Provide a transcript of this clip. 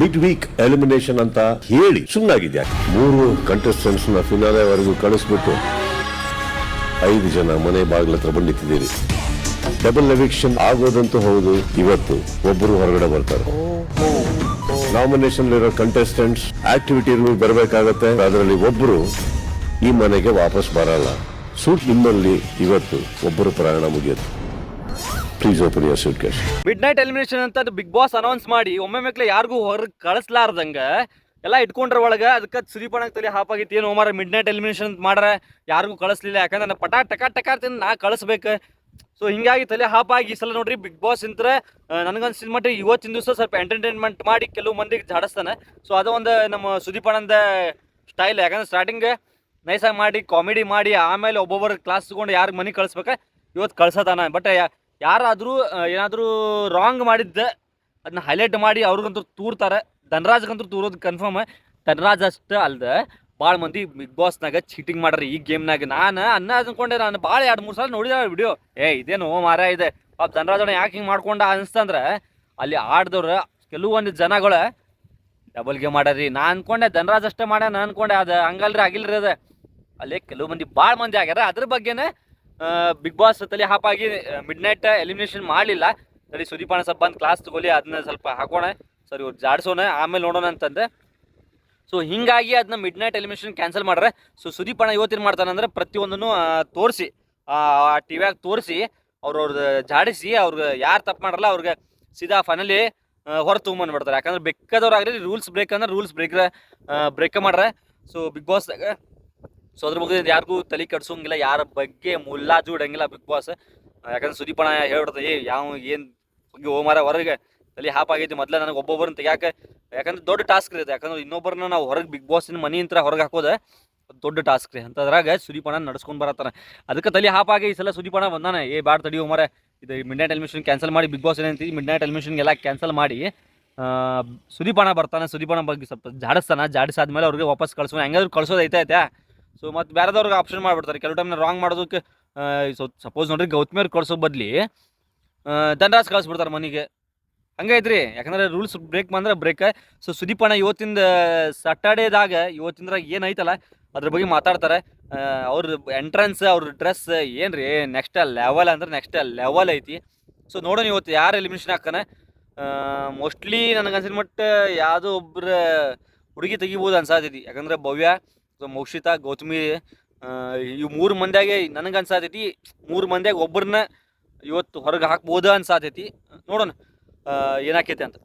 Mid weak elimination ಅಂತ ಹೇಳಿ ಸುಮ್ಮನಾಗಿದೆ ಮೂರು ಕಂಟೆಸ್ಟೆಂಟ್ಸ್ನ ಫಿನಾಲೆ ವರೆಗೂ ಕಳಿಸ್ಬಿಟ್ಟು ಐದು ಜನ ಮನೆ ಬಾಗಿಲ ಹತ್ರ ಬಂದಿಟ್ಟಿದ್ದೀರಿ. ಡಬಲ್ ಎವಿಕ್ಷನ್ ಆಗೋದಂತೂ ಹೌದು, ಇವತ್ತು ಒಬ್ಬರು ಹೊರಗಡೆ ಬರ್ತಾರೆ. ನಾಮಿನೇಷನ್ ಇರೋ ಕಂಟೆಸ್ಟೆಂಟ್ಸ್ ಆಕ್ಟಿವಿಟಿ ಬರಬೇಕಾಗತ್ತೆ, ಅದರಲ್ಲಿ ಒಬ್ಬರು ಈ ಮನೆಗೆ ವಾಪಸ್ ಬರಲ್ಲ. ಸೂಟ್ ನಿಮ್ಮಲ್ಲಿ, ಇವತ್ತು ಒಬ್ಬರು ಪ್ರಯಾಣ ಮುಗಿಯುತ್ತೆ. Please open your suitcase midnight elimination ಅಂತ ಬಿಗ್ ಬಾಸ್ ಅನೌನ್ಸ್ ಮಾಡಿ, ಒಮ್ಮೆ ಮೇಕ್ಲೆ ಯಾರಿಗೂ ಹೊರಗೆ ಕಳಿಸ್ಲಾರ್ದಂಗ, ಎಲ್ಲ ಇಟ್ಕೊಂಡ್ರ ಒಳಗೆ ಅದಕ್ಕೆ ಸಿರಿಪಣಕ್ಕೆ ತಲೆ ಹಾಪಾಗಿತ್ತು ಏನು ಓಮಾರ ಮಿಡ್ ನೈಟ್ ಎಲಿಮಿನೇಷನ್ ಅಂತ ಮಾಡ್ರೆ, ಯಾರಿಗೂ ಕಳಿಸ್ಲಿಲ್ಲ. ಯಾಕಂದ್ರೆ ನಾನು ಪಟಾ ಟಕ ಟಕ ತಿಂದು ನಾ ಕಳಿಸ್ಬೇಕು. ಸೊ ಹಿಂಗಾಗಿ ತಲೆ ಹಾಪಾಗಿ ಈ ಸಲ ನೋಡ್ರಿ ಬಿಗ್ ಬಾಸ್ ಇಂತ್ರ ನನಗನ್ಸಿದ ಮಟ್ಟ ಇವತ್ತಿನ ದಿವಸ ಸ್ವಲ್ಪ ಎಂಟರ್ಟೈನ್ಮೆಂಟ್ ಮಾಡಿ ಕೆಲವು ಮಂದಿಗೆ ಜಾಡಿಸ್ತಾನೆ. ಸೊ ಅದು ಒಂದು ನಮ್ಮ ಸುದೀಪಣ್ಣಂದ ಸ್ಟೈಲ್ ಯಾಕಂದ್ರೆ ಸ್ಟಾರ್ಟಿಂಗ್ ನೈಸಾಗಿ ಮಾಡಿ ಕಾಮಿಡಿ ಮಾಡಿ, ಆಮೇಲೆ ಒಬ್ಬೊಬ್ಬರು ಕ್ಲಾಸ್ ತಗೊಂಡು ಯಾರಿಗೆ ಮನೆ ಕಳಿಸ್ಬೇಕು, ಇವತ್ತು ಕಳ್ಸೋದಾನ ಬಟ್ ಯಾರಾದರೂ ಏನಾದರೂ ರಾಂಗ್ ಮಾಡಿದ್ದೆ ಅದನ್ನ ಹೈಲೈಟ್ ಮಾಡಿ ಅವ್ರಿಗಂತೂ ತೂರ್ತಾರೆ. ಧನರಾಜ್ಗಂತೂ ತೂರೋದು ಕನ್ಫರ್ಮ್ ಧನರಾಜ್ ಅಷ್ಟೇ ಅಲ್ದೆ ಭಾಳ ಮಂದಿ ಬಿಗ್ ಬಾಸ್ನಾಗ ಚೀಟಿಂಗ್ ಮಾಡ್ರಿ ಈ ಗೇಮ್ನಾಗ ನಾನು ಅನ್ನ ಅನ್ಕೊಂಡೆ, ನಾನು ಭಾಳ ಎರಡು ಮೂರು ಸಲ ನೋಡಿದ ವಿಡಿಯೋ ಏ, ಇದೇನು ಮಾರ ಇದೆ. ಪಾಪ ದನರಾಜನ ಯಾಕೆ ಹಿಂಗೆ ಮಾಡ್ಕೊಂಡ ಅನಿಸ್ತಂದ್ರೆ, ಅಲ್ಲಿ ಆಡ್ದವ್ರು ಕೆಲವೊಂದು ಜನಗಳು ಡಬಲ್ ಗೇಮ್ ಮಾಡ್ಯಾರಿ ನಾ ಅನ್ಕೊಂಡೆ, ಧನರಾಜ್ ಅಷ್ಟೇ ಮಾಡ್ಯಾನ ಅನ್ಕೊಂಡೆ. ಅದು ಹಂಗಲ್ರಿ, ಆಗಿಲ್ರಿ ಅದು. ಅಲ್ಲಿ ಕೆಲವು ಮಂದಿ ಭಾಳ ಮಂದಿ ಆಗ್ಯಾರ. ಅದ್ರ ಬಗ್ಗೆನೇ ಬಿಗ್ ಬಾಸ್ ತಲೆ ಹಾಪಾಗಿ ಮಿಡ್ ನೈಟ್ ಎಲಿಮಿನೇಷನ್ ಮಾಡಲಿಲ್ಲ. ಸರಿ ಸುದೀಪಾನ ಸ್ವಲ್ಪ ಬಂದು ಕ್ಲಾಸ್ ತಗೊಳ್ಳಿ ಅದನ್ನ ಸ್ವಲ್ಪ ಹಾಕೋಣ. ಸರಿ ಇವ್ರು ಜಾಡ್ಸೋಣ, ಆಮೇಲೆ ನೋಡೋಣ ಅಂತಂದೆ. ಸೊ ಹಿಂಗಾಗಿ ಅದನ್ನ ಮಿಡ್ ನೈಟ್ ಎಲಿಮಿನೇಷನ್ ಕ್ಯಾನ್ಸಲ್ ಮಾಡ್ರೆ ಸೊ ಸುದೀಪಣ್ಣ ಮಾಡ್ತಾನೆ ಅಂದ್ರೆ ಪ್ರತಿಯೊಂದನ್ನು ತೋರಿಸಿ. ಆ ಟಿ ವ್ಯಾಗ ತೋರಿಸಿ ಅವ್ರವ್ರದ್ದು ಜಾಡಿಸಿ, ಅವ್ರಿಗೆ ಯಾರು ತಪ್ಪು ಮಾಡಲ್ಲ ಅವ್ರಿಗೆ ಸೀದಾ ಫೈನಲಿ ಹೊರ ಮಾಡ್ತಾರೆ ಯಾಕಂದ್ರೆ ಬೇಕಾದವ್ರು ಆಗಲಿ ರೂಲ್ಸ್ ಬ್ರೇಕ್ ಅಂದ್ರೆ ರೂಲ್ಸ್ ಬ್ರೇಕ್ ಬ್ರೇಕ್ ಮಾಡ್ರೆ. ಸೊ ಬಿಗ್ ಬಾಸ್ದಾಗ ಸೊ ಅದ್ರ ಬಗ್ಗೆ ಯಾರಿಗೂ ತಲೆ ಕೆಡ್ಸೋಂಗಿಲ್ಲ, ಯಾರ ಬಗ್ಗೆ ಮುಲ್ಲಾಜು ಇಡಂಗಿಲ್ಲ ಬಿಗ್ ಬಾಸ್ ಯಾಕಂದ್ರೆ ಸುದೀಪಣ್ಣ ಹೇಳ್ಬಿಡ್ತ ಏ, ಯಾವ, ಏನು ಬಗ್ಗೆ ಹೋಮಾರ ಹೊರಗೆ? ತಲೆ ಹಾಪ್ ಆಗೈತಿ ಮೊದ್ಲ ನನಗೆ ಒಬ್ಬೊಬ್ಬರನ್ನ ತೆಗ್ಯಾಕ. ಯಾಕಂದ್ರೆ ದೊಡ್ಡ ಟಾಸ್ಕ್ ಇರುತ್ತೆ ಯಾಕಂದ್ರೆ ಇನ್ನೊಬ್ಬರನ್ನ ನಾವು ಹೊರಗೆ ಬಿಗ್ ಬಾಸಿನ ಮನಿ ಅಂತ ಹೊರಗೆ ಹಾಕೋದು ದೊಡ್ಡ ಟಾಸ್ಕ್ ರೀ. ಅಂತದ್ರಾಗ ಸುದೀಪಣ್ಣ ನಡ್ಸ್ಕೊಂಡ್ ಬರತ್ತಾನೆ. ಅದಕ್ಕೆ ತಲೆ ಹಾಪಾಗಿ ಈ ಸಲ ಸುದೀಪಣ್ಣ ಬಂದಾನೆ. ಏ ಬ್ಯಾಡ್ ತಡಿ ಹೋಮಾರ ಇದು ಮಿಡ್ ನೈಟ್ ಕ್ಯಾನ್ಸಲ್ ಮಾಡಿ ಬಿಗ್ ಬಾಸ್ ಏನಂತೀವಿ ಮಿಡ್ ನೈಟ್ ಎಲಿಮಿಷನ್ಗೆಲ್ಲ ಕ್ಯಾನ್ಸಲ್ ಮಾಡಿ ಸುದೀಪಣ ಬರ್ತಾನೆ. ಸುದೀಪಣ್ಣ ಬಗ್ಗೆ ಸ್ವಲ್ಪ ಜಾಡಿಸ್ತಾನೆ. ಜಾಡಿಸಾದ್ಮೇಲೆ ಅವ್ರಿಗೆ ವಾಪಸ್ ಕಳ್ಸೋಣ ಹೆಂಗಾದ್ರು ಕಳ್ಸೋದು ಐತೆ ಸೊ ಮತ್ತು ಬೇರೆದವ್ರಿಗೆ ಆಪ್ಷನ್ ಮಾಡ್ಬಿಡ್ತಾರೆ. ಕೆಲವು ಟೈಮ್ನ ರಾಂಗ್ ಮಾಡೋದಕ್ಕೆ ಸಪೋಸ್ ನೋಡ್ರಿ ಗೌತಮಿ ಕೊಡ್ಸೋ ಬದಲಿ ಧನರಾಜ್ ಕಳಿಸ್ಬಿಡ್ತಾರೆ ಮನೆಗೆ. ಹಂಗೆ ಐತ್ರಿ. ಯಾಕಂದ್ರೆ ರೂಲ್ಸ್ ಬ್ರೇಕ್ ಬಂದ್ರೆ ಬ್ರೇಕ್ ಸೊ ಸುದೀಪಣ್ಣ ಇವತ್ತಿಂದ ಸಟರ್ಡೇದಾಗ ಇವತ್ತಿಂದ್ರಾಗ ಏನೈತಲ್ಲ ಅದ್ರ ಬಗ್ಗೆ ಮಾತಾಡ್ತಾರೆ. ಅವ್ರ ಎಂಟ್ರೆನ್ಸ್ ಅವ್ರ ಡ್ರೆಸ್ ಏನು ನೆಕ್ಸ್ಟ್ ಲೆವೆಲ್ ಅಂದ್ರೆ ನೆಕ್ಸ್ಟ್ ಲೆವೆಲ್ ಐತಿ. ಸೊ ನೋಡೋಣ ಇವತ್ತು ಯಾರು ಎಲಿಮಿನೇಷನ್ ಹಾಕ್ತಾನೆ. ಮೋಸ್ಟ್ಲಿ ನನಗೆ ಅನ್ಸಿದ ಮಟ್ಟ ಯಾವುದೋ ಒಬ್ಬರ ಹುಡುಗಿ ತೆಗಿಬೋದು ಅನ್ಸಾತೈತಿ. ಯಾಕಂದ್ರೆ ಭವ್ಯ ಸೊ ಮೌಷಿತಾ ಗೌತಮಿ ಇವು ಮೂರು ಮಂದಿಯಾಗೆ ನನಗೆ ಅನ್ಸಾತೈತಿ, ಮೂರು ಮಂದಿಯಾಗ ಒಬ್ಬರನ್ನ ಇವತ್ತು ಹೊರಗೆ ಹಾಕ್ಬೋದ ಅನ್ಸಾತೈತಿ. ನೋಡೋಣ ಏನಾಕೈತಿ ಅಂತ.